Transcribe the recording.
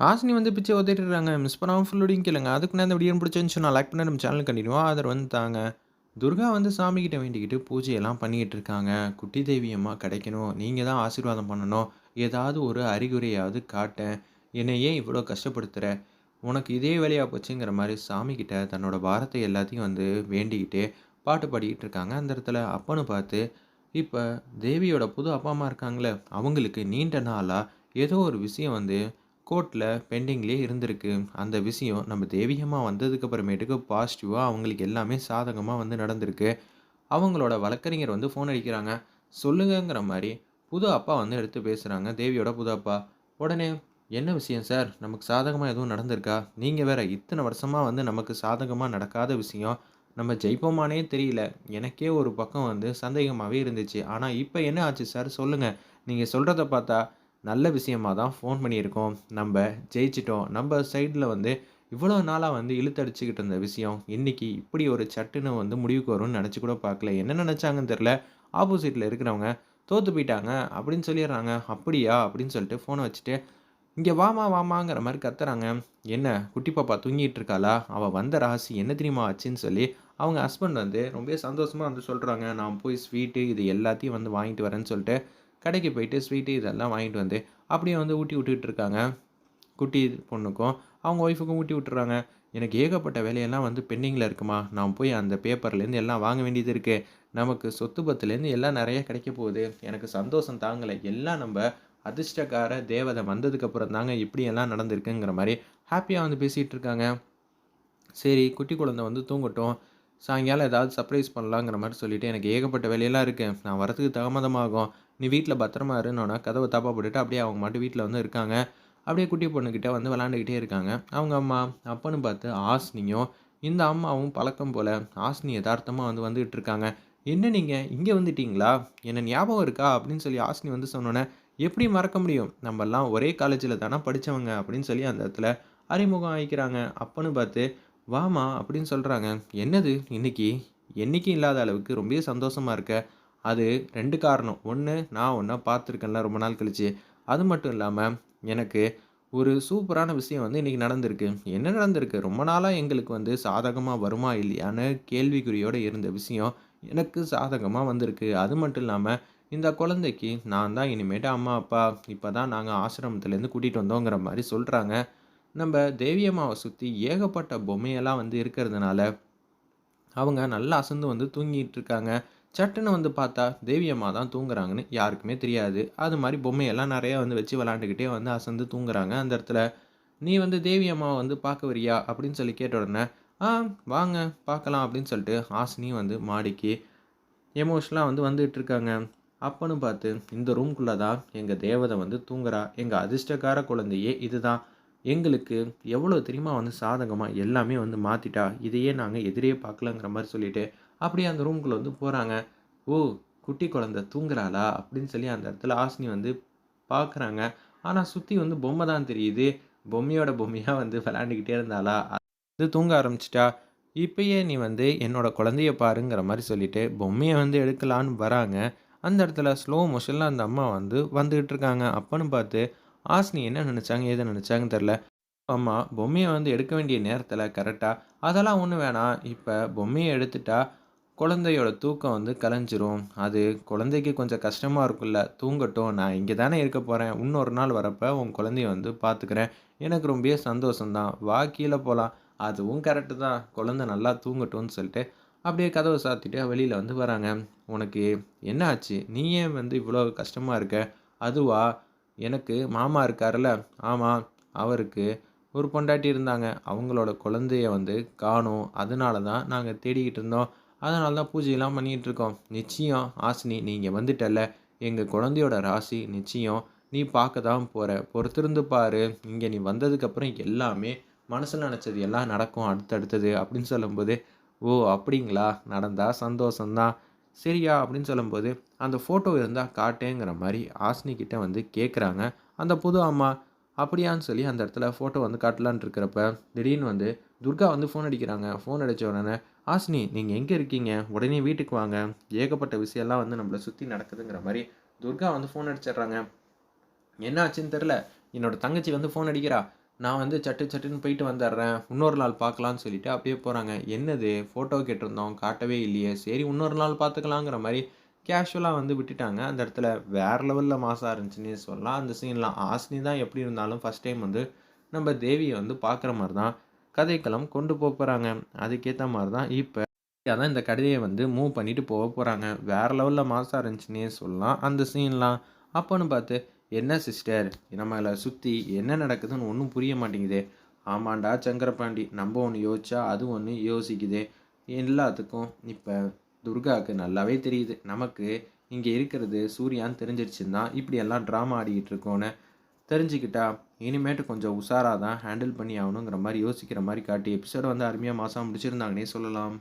ஆசினி வந்து பிச்சை ஒத்திட்டு இருக்காங்க மிஸ் பண்ணாமல் ஃபுல்லோடையும் கேளுங்க. அதுக்கு நான் இந்த வீடியோ பிடிச்சேன்னு சொன்னால் லைக் பண்ணி நம்ம சேனல் கண்டினியூவாக ஆதரவு வந்து தாங்க துர்கா வந்து சாமி கிட்ட வேண்டிக்கிட்டு பூஜையெல்லாம் பண்ணிக்கிட்டு இருக்காங்க குட்டி தெய்வியமாக கிடைக்கணும். நீங்கள் தான் ஆசீர்வாதம் பண்ணணும். ஏதாவது ஒரு அறிகுறியாவது காட்டேன். என்னை ஏன் இவ்வளோ கஷ்டப்படுத்துகிற உனக்கு இதே வேலையாக போச்சுங்கிற மாதிரி சாமி கிட்ட தன்னோட பாரத்தை எல்லாத்தையும் வந்து வேண்டிக்கிட்டு பாட்டு பாடிக்கிட்டு இருக்காங்க அந்த இடத்துல. அப்பன்னு பார்த்து இப்போ தேவியோட புது அப்பா அம்மா இருக்காங்களே அவங்களுக்கு நீண்ட நாளாக ஏதோ ஒரு விஷயம் வந்து கோர்ட்டில் பெண்டிங்லேயே இருந்திருக்கு. அந்த விஷயம் நம்ம தேவியம்மா வந்ததுக்கு அப்புறமேட்டுக்கு பாசிட்டிவாக அவங்களுக்கு எல்லாமே சாதகமாக வந்து நடந்திருக்கு. அவங்களோட வழக்கறிஞர் வந்து ஃபோன் அடிக்கிறாங்க. சொல்லுங்கங்கிற மாதிரி புது அப்பா வந்து எடுத்து பேசுகிறாங்க தேவியோட புது அப்பா உடனே என்ன விஷயம் சார்? நமக்கு சாதகமாக எதுவும் நடந்திருக்கா? நீங்கள் வேற இத்தனை வருஷமாக வந்து நமக்கு சாதகமாக நடக்காத விஷயம். நம்ம ஜெயிப்போமானே தெரியல. எனக்கே ஒரு பக்கம் வந்து சந்தேகமாகவே இருந்துச்சு. ஆனால் இப்போ என்ன ஆச்சு சார்? சொல்லுங்கள் நீங்கள் சொல்கிறத பார்த்தா நல்ல விஷயமா தான் ஃபோன் பண்ணியிருக்கோம். நம்ம ஜெயிச்சிட்டோம். நம்ம சைடில் வந்து இவ்வளோ நாளாக வந்து இழுத்தடிச்சுக்கிட்டு இருந்த விஷயம் இன்றைக்கி இப்படி ஒரு சட்டுன்னு வந்து முடிவுக்கு வரும்னு நினச்சி கூட பார்க்கல. என்ன நினச்சாங்கன்னு தெரில ஆப்போசிட்டில் இருக்கிறவங்க தோற்று போயிட்டாங்க அப்படின்னு சொல்லிடுறாங்க. அப்படியா? அப்படின்னு சொல்லிட்டு ஃபோனை வச்சுட்டு இங்கே வாமா வாமாங்கிற மாதிரி கத்துறாங்க. என்ன குட்டி பாப்பா தூங்கிட்டு இருக்காளா? அவள் வந்த ராசி என்ன தெரியுமா ஆச்சுன்னு சொல்லி அவங்க ஹஸ்பண்ட் வந்து ரொம்ப சந்தோஷமாக வந்து சொல்கிறாங்க நான் போய் ஸ்வீட்டு இது எல்லாத்தையும் வந்து வாங்கிட்டு வரேன்னு சொல்லிட்டு கடைக்கு போயிட்டு ஸ்வீட்டு இதெல்லாம் வாங்கிட்டு வந்து அப்படியே வந்து ஊட்டி விட்டுட்டு இருக்காங்க குட்டி பொண்ணுக்கும் அவங்க ஒய்ஃபுக்கும் ஊட்டி விட்டுறாங்க. எனக்கு ஏகப்பட்ட வேலையெல்லாம் வந்து பெண்டிங்கில் இருக்குமா? நான் போய் அந்த பேப்பர்லேருந்து எல்லாம் வாங்க வேண்டியது இருக்குது நமக்கு சொத்து பத்துலேருந்து எல்லாம் நிறைய கிடைக்க போகுது. எனக்கு சந்தோஷம் தாங்கலை. எல்லாம் நம்ம அதிர்ஷ்டக்கார தேவதை வந்ததுக்கப்புறம் தாங்க இப்படியெல்லாம் நடந்திருக்குங்கிற மாதிரி ஹாப்பியாக வந்து பேசிகிட்டு இருக்காங்க சரி குட்டி குழந்தை வந்து தூங்கட்டும். சாயங்காலம் ஏதாவது சர்ப்ரைஸ் பண்ணலாங்கிற மாதிரி சொல்லிவிட்டு எனக்கு ஏகப்பட்ட வேலையெல்லாம் இருக்குது நான் வரத்துக்கு தாமதமாகும். நீ வீட்டில் பத்திரமா இருந்தோன்னா கதவை தப்பா போட்டுட்டு அப்படியே அவங்க மட்டும் வீட்டில் வந்து இருக்காங்க. அப்படியே குட்டி பொண்ணுக்கிட்ட வந்து விளாண்டுக்கிட்டே இருக்காங்க. அவங்க அம்மா அப்பன்னு பார்த்து ஆஸ்னியும் இந்த அம்மாவும் பழக்கம் போல் ஆஸ்னி யதார்த்தமாக வந்து வந்துகிட்டு இருக்காங்க. என்ன நீங்கள் இங்கே வந்துட்டீங்களா? என்ன ஞாபகம் இருக்கா? அப்படின்னு சொல்லி ஆஸ்னி வந்து சொன்னோன்னே எப்படி மறக்க முடியும்? நம்மெல்லாம் ஒரே காலேஜில் தானே படித்தவங்க அப்படின்னு சொல்லி அந்த இடத்துல அறிமுகம் ஆகிக்கிறாங்க அப்பன்னு பார்த்து வாமா அப்படின்னு சொல்கிறாங்க என்னது இன்னைக்கு? என்றைக்கும் இல்லாத அளவுக்கு ரொம்ப சந்தோஷமாக இருக்க? அது ரெண்டு காரணம். ஒன்று நான் ஒன்றா பார்த்துருக்கேன்ல ரொம்ப நாள் கழிச்சு. அது மட்டும் இல்லாமல் எனக்கு ஒரு சூப்பரான விஷயம் வந்து இன்றைக்கி நடந்திருக்கு. என்ன நடந்திருக்கு? ரொம்ப நாளாக எங்களுக்கு வந்து சாதகமாக வருமா இல்லையான்னு கேள்விக்குறியோடு இருந்த விஷயம் எனக்கு சாதகமாக வந்திருக்கு. அது மட்டும் இல்லாமல் இந்த குழந்தைக்கு நான் தான் இனிமேட்டு அம்மா அப்பா இப்போ தான் நாங்கள் ஆசிரமத்துலேருந்து கூட்டிகிட்டு வந்தோங்கிற மாதிரி சொல்கிறாங்க நம்ம தேவியம்மாவை சுற்றி ஏகப்பட்ட பொம்மையெல்லாம் வந்து இருக்கிறதுனால அவங்க நல்லா அசந்து வந்து தூங்கிட்டு இருக்காங்க. சட்டுன்னு வந்து பார்த்தா தேவியம்மா தான் தூங்குறாங்கன்னு யாருக்குமே தெரியாது. அது மாதிரி பொம்மையெல்லாம் நிறையா வந்து வச்சு விளாண்டுக்கிட்டே வந்து அசந்து தூங்குறாங்க. அந்த இடத்துல நீ வந்து தேவியம்மாவை வந்து பார்க்க வரியா? அப்படின்னு சொல்லி கேட்ட உடனே ஆ வாங்க பார்க்கலாம் அப்படின்னு சொல்லிட்டு ஹாசினியும் வந்து மாடிக்கு எமோஷனலாக வந்து வந்துகிட்டு இருக்காங்க. அப்பன்னு பார்த்து இந்த ரூம்குள்ளே தான் எங்கள் தேவதை வந்து தூங்குறா. எங்கள் அதிர்ஷ்டக்கார குழந்தையே இதுதான். எங்களுக்கு எவ்வளோ தெரியுமா வந்து சாதகமாக எல்லாமே வந்து மாற்றிட்டா இதையே நாங்கள் எதிரே பார்க்கலங்கிற மாதிரி சொல்லிட்டு அப்படியே அந்த ரூம்குள்ளே வந்து போகிறாங்க ஓ குட்டி குழந்த தூங்குறாளா? அப்படின்னு சொல்லி அந்த இடத்துல ஆசினி வந்து பார்க்குறாங்க ஆனால் சுற்றி வந்து பொம்மை தான் தெரியுது. பொம்மையோட பொம்மையாக வந்து விளாண்டுக்கிட்டே இருந்தாளா? அது தூங்க ஆரம்பிச்சிட்டா. இப்பயே நீ வந்து என்னோட குழந்தைய பாருங்கிற மாதிரி சொல்லிட்டு பொம்மையை வந்து எடுக்கலான்னு வராங்க. அந்த இடத்துல ஸ்லோ மோஷனில் அந்த அம்மா வந்து வந்துக்கிட்டு இருக்காங்க. அப்பன்னு பார்த்து ஆஸ்னி என்ன நினச்சாங்க ஏது நினச்சாங்கன்னு தெரில அம்மா பொம்மையை வந்து எடுக்க வேண்டிய நேரத்தில் கரெக்டாக அதெல்லாம் ஒன்றும் வேணாம். இப்போ பொம்மையை எடுத்துட்டா குழந்தையோட தூக்கம் வந்து கலைஞ்சிரும். அது குழந்தைக்கு கொஞ்சம் கஷ்டமாக இருக்குல்ல தூங்கட்டும். நான் இங்கே தானே இருக்க போகிறேன் இன்னொரு நாள் வரப்போ உன் குழந்தைய வந்து பார்த்துக்கிறேன் எனக்கு ரொம்ப சந்தோஷம்தான். வா கீழே போகலாம் அதுவும் கரெக்டு தான். குழந்தை நல்லா தூங்கட்டும்னு சொல்லிட்டு அப்படியே கதவை சாத்திட்டு வெளியில் வந்து வராங்க. உனக்கு என்ன ஆச்சு? நீ ஏன் வந்து இவ்வளோ கஷ்டமாக இருக்க? அதுவா? எனக்கு மாமா இருக்கார்ல ஆமாம் அவருக்கு ஒரு பொண்டாட்டி இருந்தாங்க. அவங்களோட குழந்தைய வந்து காணும். அதனால தான் நாங்கள் தேடிக்கிட்டு இருந்தோம். அதனால தான் பூஜையெல்லாம் பண்ணிகிட்டு இருக்கோம் நிச்சயம் ஆசினி நீங்கள் வந்துட்டல எங்கள் குழந்தையோட ராசி நிச்சயம் நீ பார்க்க தான் போகிற பொறுத்திருந்து பாரு. இங்கே நீ வந்ததுக்கப்புறம் எல்லாமே மனசில் நினச்சது எல்லாம் நடக்கும். அடுத்தடுத்தது அப்படின்னு சொல்லும்போது ஓ அப்படிங்களா? நடந்தால் சந்தோஷந்தான் சரியா? அப்படின்னு சொல்லும்போது அந்த ஃபோட்டோ இருந்தால் காட்டேங்கிற மாதிரி ஆஸ்னி கிட்டே வந்து கேட்குறாங்க அந்த புது அம்மா அப்படியான்னு சொல்லி அந்த இடத்துல ஃபோட்டோ வந்து காட்டலான் இருக்கிறப்ப திடீர்னு வந்து துர்கா வந்து ஃபோன் அடிக்கிறாங்க. ஃபோன் அடித்த உடனே ஆஸ்னி நீங்கள் எங்கே இருக்கீங்க? உடனே வீட்டுக்கு வாங்க. ஏகப்பட்ட விஷயம்லாம் வந்து நம்மளை சுற்றி நடக்குதுங்கிற மாதிரி துர்கா வந்து ஃபோன் அடிச்சிடுறாங்க. என்ன ஆச்சுன்னு தெரில என்னோடய தங்கச்சி வந்து ஃபோன் அடிக்கிறா. நான் வந்து சட்டு சட்டுன்னு போயிட்டு வந்துடுறேன். இன்னொரு நாள் பார்க்கலான்னு சொல்லிட்டு அப்படியே போகிறாங்க என்னது? ஃபோட்டோ கேட்டிருந்தோம். காட்டவே இல்லையே. சரி இன்னொரு நாள் பார்த்துக்கலாங்கிற மாதிரி கேஷுவலாக வந்து விட்டுட்டாங்க. அந்த இடத்துல வேறு லெவலில் மாசாக இருந்துச்சுன்னு சொல்லலாம். அந்த சீன்லாம் ஆசினி தான் எப்படி இருந்தாலும் ஃபஸ்ட் டைம் வந்து நம்ம தேவியை வந்து பார்க்குற மாதிரி தான் கதைக்களம் கொண்டு போக போகிறாங்க அதுக்கேற்ற மாதிரி தான் இப்போ தான் இந்த கதையை வந்து மூவ் பண்ணிட்டு போக போகிறாங்க வேறு லெவலில் மாசாக இருந்துச்சுன்னே சொல்லலாம். அந்த சீன்லாம் அப்போன்னு பார்த்து என்ன சிஸ்டர் நம்மளை சுற்றி என்ன நடக்குதுன்னு ஒன்றும் புரிய மாட்டேங்குதே. ஆமாண்டா சங்கரபாண்டி நம்ம ஒன்று யோசிச்சா அது ஒன்று யோசிக்குது. எல்லாத்துக்கும் இப்போ துர்காவுக்கு நல்லாவே தெரியுது. நமக்கு இங்கே இருக்கிறது சூர்யான்னு தெரிஞ்சிருச்சுன்னா இப்படியெல்லாம் ட்ராமா ஆடிக்கிட்டு இருக்கோன்னு தெரிஞ்சுக்கிட்டா இனிமேட்டு கொஞ்சம் உஷாராக தான் ஹேண்டில் பண்ணி ஆகணுங்கிற மாதிரி யோசிக்கிற மாதிரி காட்டி எபிசோடை வந்து அருமையாக மாதம் முடிச்சிருந்தாங்கன்னே சொல்லலாம்.